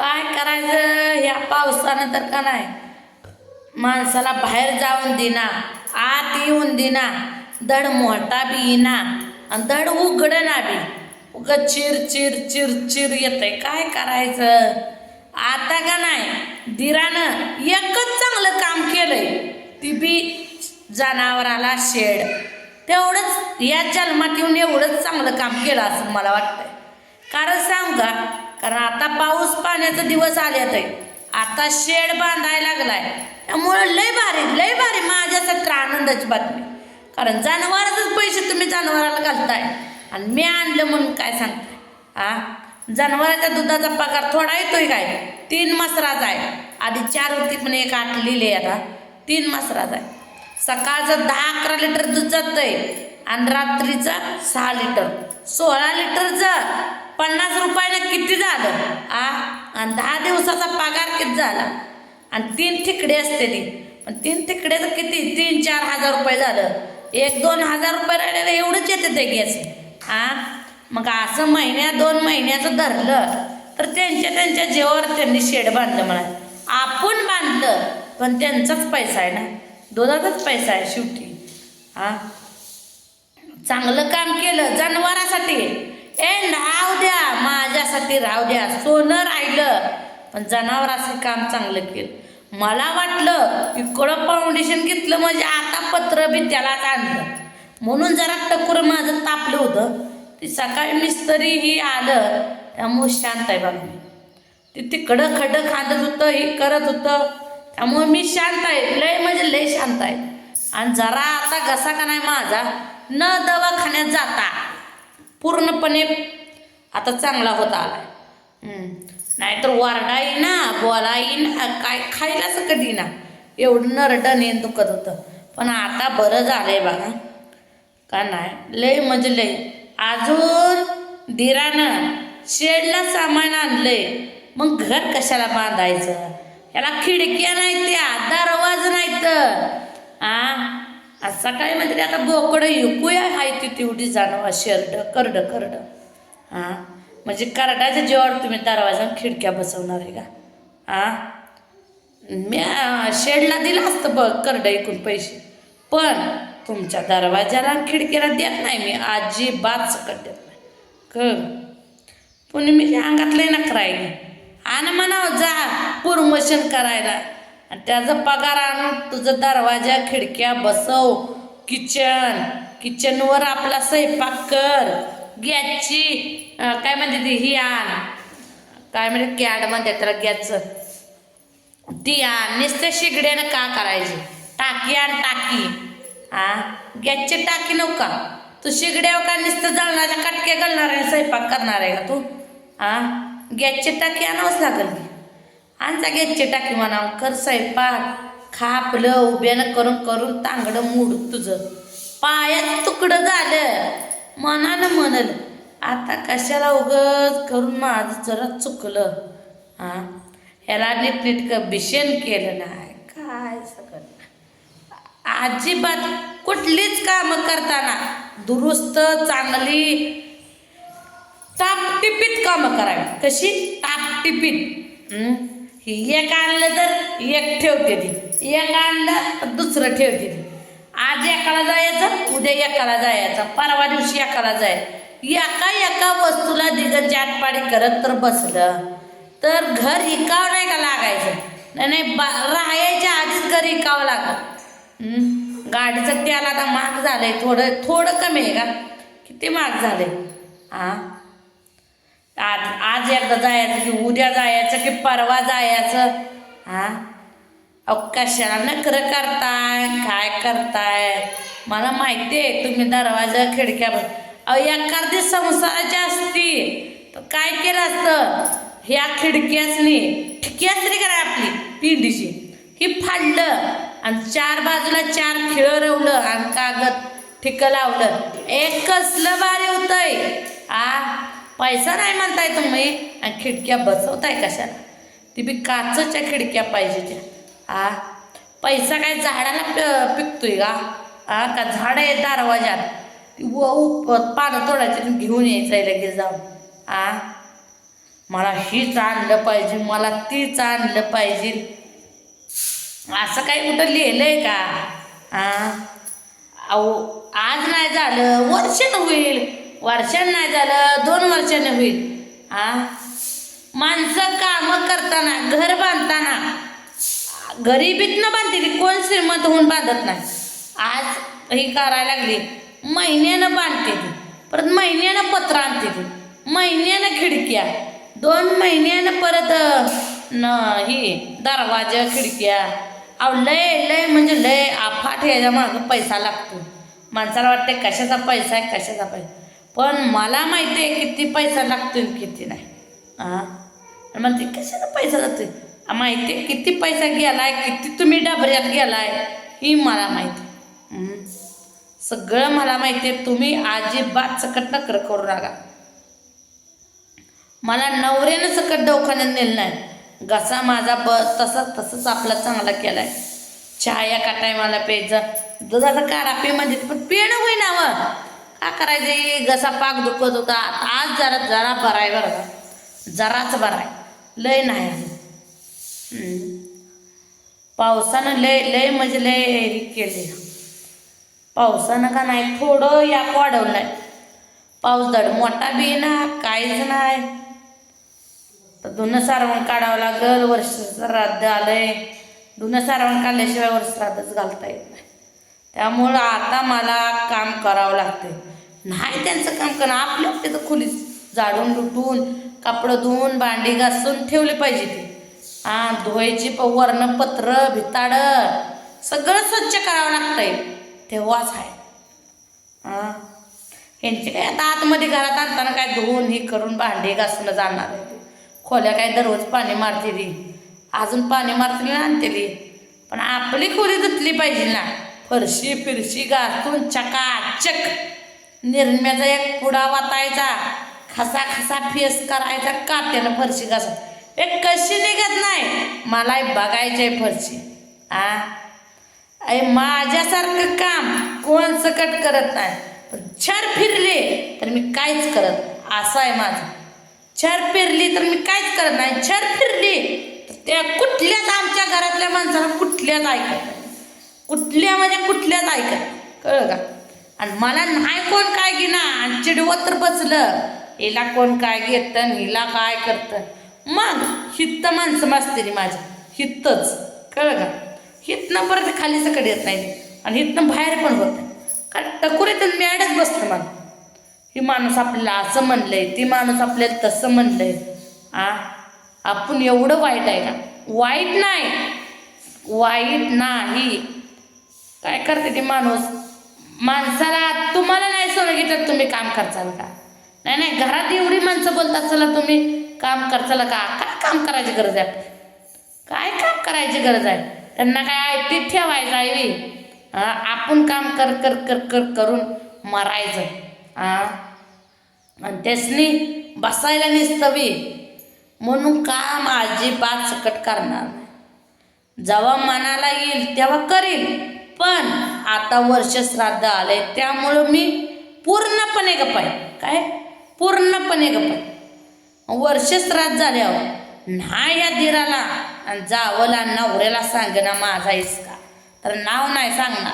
काय करायचं? ह्या पावसानं तर का नाही? माणसाला बाहेर जाऊन देना आत येऊन देना दड मोठा बी येना आणि दड उघडना बी. उग चिर चिर चिर चिर येतंय. काय करायचं? आता का नाही? दिरानं एकच चांगलं काम केलंय. ती बी जनावराला शेड. तेवढंच या जन्मात येऊन एवढंच चांगलं काम केलं असं मला वाटतंय. कारण सांग का? कारण आता पाऊस पाण्याचा दिवस आल्यात आहे आता शेड बांधायला लागलाय. त्यामुळं लय भारी लय भारी माझ्यासाठी तर आनंदाची बातमी. कारण जनावराचंच पैसे तुम्ही जनावराला घालताय. आणि मी आणलं म्हणून काय सांगताय? आ? जनावराच्या दुधाचा पगार थोडा येतोय काय? तीन मसराचा आहे. आधी चार होती पण एक आठ लिहिले आता. तीन मसराचा आहे. सकाळचं दहा अकरा लिटर दूध जातंय आणि रात्रीचं सहा लिटर. सोळा लिटरचं. पन्नास रुपयानं किती झालं? आ? आणि दहा दिवसाचा पगार किती झाला? आणि तीन ठिकडे असते ती. पण तीन ठिकड्याचं किती? तीन चार हजार रुपये झालं. एक दोन हजार रुपये राहिलेलं एवढंच येते ते गॅस. आ? मग असं महिन्या दोन महिन्याचं धरलं तर त्यांच्या त्यांच्या जीवावर त्यांनी शेड बांधलं म्हणा. आपण बांधलं पण त्यांचाच पैसा आहे ना. दुधाचाच पैसा आहे शेवटी. हा चांगलं काम केलं जनावरासाठी. ए राहू द्या माझ्यासाठी राहू द्या. सोनं राहिलं पण जनावराचं काम चांगलं केलं. मला वाटलं इकडं फाउंडेशन घेतलं म्हणजे आता पत्र बी त्यालाच आणलं. म्हणून जरा टकुर माझं तापलं होतं. ती सकाळी मिस्त्री ही आलं त्यामुळे शांत आहे बाबा मी. ते तिकडं खडं खांदत होतं हे करत होतं. त्यामुळे मी शांत आहे. लय म्हणजे लय शांत आहे. आणि जरा आता घसा का नाही माझा न दवाखान्यात जाता. पूर्णपणे आता चांगला होता आला नाहीतर नाहीतर वरडा येईना बोला येईन काय खायलाच कधी ना एवढं नरडण येईन दुखत होतं. पण आता बरं झालंय बघा. का नाही? लय म्हणजे लय. अजून दिरानं शेडला सामान आणलंय. मग घर कशाला बांधायचं? याला खिडक्या नाही त्या दरवाज नाहीत. आ? आज सकाळी म्हणजे आता बोकडं ऐकूया हाय ती तेवढी जाणवा शेरड करड करड. हां? म्हणजे करडाच्या जेवळ तुम्ही दरवाजा खिडक्या बसवणार आहे का? आ मी शेडला दिलं असतं बघ करड ऐकून पैसे. पण तुमच्या दरवाजाला खिडकीला देत नाही मी अजिबात सकट देत नाही. कळ पण मी अंगातलंय ना करायला? आणि म्हणावं जा पुरमोशन करायला. आणि त्याचा पगार आणून तुझं दरवाजा खिडक्या बसव किचन किचनवर आपला स्वयंपाक कर. गॅसची काय म्हणते ती ही आण. काय म्हणजे कॅड म्हणते त्याला गॅसचं. ती आण. नुसतं शिगड्यानं का करायची? टाकी आण टाकी. हा गॅसची टाकी नको तू शिगड्यावर का नुसतं जळणाच्या कटके घालणार आहे स्वयंपाक करणार आहे का तू? हा गॅसची टाकी आणावंच लागेल की. आणचा गॅसची टाकी म्हणा कर स्वयंपाक. खापलं उभ्यानं करून करून तांगडं मूड तुझं. पायात तुकडं झालं. मनानं म्हणल आता कशाला उगत करून माझं जरा चुकलं? हा ह्याला नीटनीटकं भीषण केलं नाही. काय सगळं? अजिबात कुठलीच कामं करताना दुरुस्त चांगली टापटिपीत कामं करावी. कशी? टापटिपीत एक आणलं तर एक ठेवते ती. एक आणलं तर दुसरं ठेवते ती. आज एकाला जायचं उद्या एकाला जायचं. परवा दिवशी एकाला जायचं एका एका वस्तूला दिगं जाटपाडी करत तर बसलं. तर घर हिकावं नाही का लागायचं? नाही नाही बा राहायच्या आधीच घर हिकावं लागत. गाडीचं त्याला आता महाग झालंय थोडं थोडं कमी आहे का? किती महाग झालंय? हां आज आज एकदा जायचं की उद्या जायचं की परवा जायचं? हा? अहो कशाला नकर करताय? काय करताय? मला माहिती आहे तुम्ही दरवाजा खिडक्या अहो एखादी संसाराची असती तर काय केलं असतं? ह्या खिडक्यासनी ठिक्यासनी करा आपली पिंडीची. ही फाडलं आणि चार बाजूला चार खिळं रवलं आणि कागद ठिकं लावलं. एक कसलं भारी होतंय. आ? पैसा नाही म्हणताय तुम्ही. आणि खिडक्या बसवताय कशाला? ती बी काचच्या खिडक्या पाहिजे त्या आ? पैसा काय झाडाला प पिकतोय का? आ? का झाड आहे दरवाजात ती व उप पानं तोडायची घेऊन यायचं आहे लगेच जाऊन. आ? मला हीच आणलं पाहिजे मला तीच आणलं पाहिजे. असं काही कुठं लिहिलं आहे का? आ? अहो आज नाही झालं वर्षानं होईल. वर्षानं नाही झालं दोन वर्षानं होईल. आ? माणसं कामं करताना घर बांधताना गरिबीतनं बांधते ती कोण श्रीमंत होऊन बांधत नाही. आज ही करायला लागली महिन्यानं बांधते ती. परत महिन्यानं पत्र आणते ती. महिन्यानं खिडक्या. दोन महिन्यानं परत न ही दरवाजा खिडक्या. अहो लय लय म्हणजे लय अफाट ह्याच्या मागं पैसा लागतो. माणसाला वाटते कशाचा पैसा आहे कशाचा पैसा. पण मला माहिती आहे किती पैसा लागतोय किती नाही. हां म्हणते कशानं पैसा जातोय माहिती आहे किती पैसा गेलाय किती तुम्ही डबऱ्यात गेलाय ही मला माहिती सगळं मला माहिती आहे तुम्ही अजिबात सकट नकर करू नका. मला नवऱ्यानं सकट दवाखान्यात नेलं नाही. घसा माझा ब तसा तसंच आपला चांगला केला चहा या का टायमाला प्यायचं. दुधाचा काढा पे म्हणजे पण पेणं होईना व. काय करायचं? घसा पाक दुखत होता. आज जरा जरा बरा आहे बरं का? जराच बरा आहे लय नाही पावसानं लय लय म्हणजे लय हे केले. पावसानं का नाही? थोडं या वाढवलंय. पाऊस दड मोठा बी ना काहीच नाही. तर धुनं सारवण काढावं लागल. वर्ष श्राद्ध आलंय. धुनं सारवण काढल्याशिवाय वर्ष श्राद्धच घालता येत नाही. त्यामुळं आता मला काम करावं लागतंय नाही त्यांचं काम करणं आपल्या तिथं खोलीच झाडून लुटून कापडं धुवून भांडी घासून ठेवली पाहिजे ती. हा धुवायची प वर्ण पत्र भिताडं सगळं स्वच्छ करावं लागतंय. तेव्हाच आहे. हां यांची काय आता आतमध्ये घरात आणताना काय धुवून हे करून भांडे घासून जाणार आहे खोल्या काय दररोज पाणी मारते ती. अजून पाणी मारते आणते ती. पण आपली खोली धुतली पाहिजे ना. फरशी फिरशी घासून चकाचक निरम्याचा एक पुडा वाटायचा खसा खसा फेस करायचा काट्यानं फरशी घासा एक कशी निघत नाही? मलाही बघायची आहे फरशी. आ? अरे माझ्यासारखं काम कोण सकट करत नाही? छर फिरले तर मी काहीच करत असं आहे माझं. छर फिरली तर मी काहीच करत नाही. छर फिरली तर त्या कुठल्याच आमच्या घरातल्या माणसाला कुठल्याच ऐकत नाही. कुठल्या म्हणजे कुठल्याच ऐकत. कळलं का? आणि मला नाही कोण काय घेणार. आणि चिडवत तर बसलं. हिला कोण काय घेतं हिला काय करतं. मग हित्त माणसं मासते माझ्या हित्तच कळलं का? हितनं परत खाली सकड येत नाही. आणि हितनं बाहेर पण होत नाही. कारण टकुरीतून तर अडच बसतं मला ही माणूस आपल्याला असं म्हणलंय ती माणूस आपल्याला तसं म्हणलंय. आ? आपण एवढं वाईट आहे का? वाईट नाही. वाईट नाही. काय करते ती माणूस? माणसाला तुम्हाला नाही सांगितलं तुम्ही काम करचाल का? नाही नाही घरात एवढी माणसं बोलतात चला तुम्ही काम करचाल का? काय काम करायची गरज आहे? काय काम करायची गरज आहे? त्यांना काय ऐकतीत ठेवायचं आहे बी. आपण काम कर कर कर कर करून मरायचं. हा? आणि त्यासनी बसायला निसतवी म्हणून काम अजिबात सकट करणार जेव्हा मनाला येईल तेव्हा करील. आता वर्ष श्राद्ध आले त्यामुळं मी पूर्णपणे गप्प आहे. काय? पूर्णपणे गप्प आहे. वर्ष श्राद्ध झाल्यावर नाही या दिराला आणि जावला नवऱ्याला सांगणं माझा इसका तर नाव नाही सांगणार.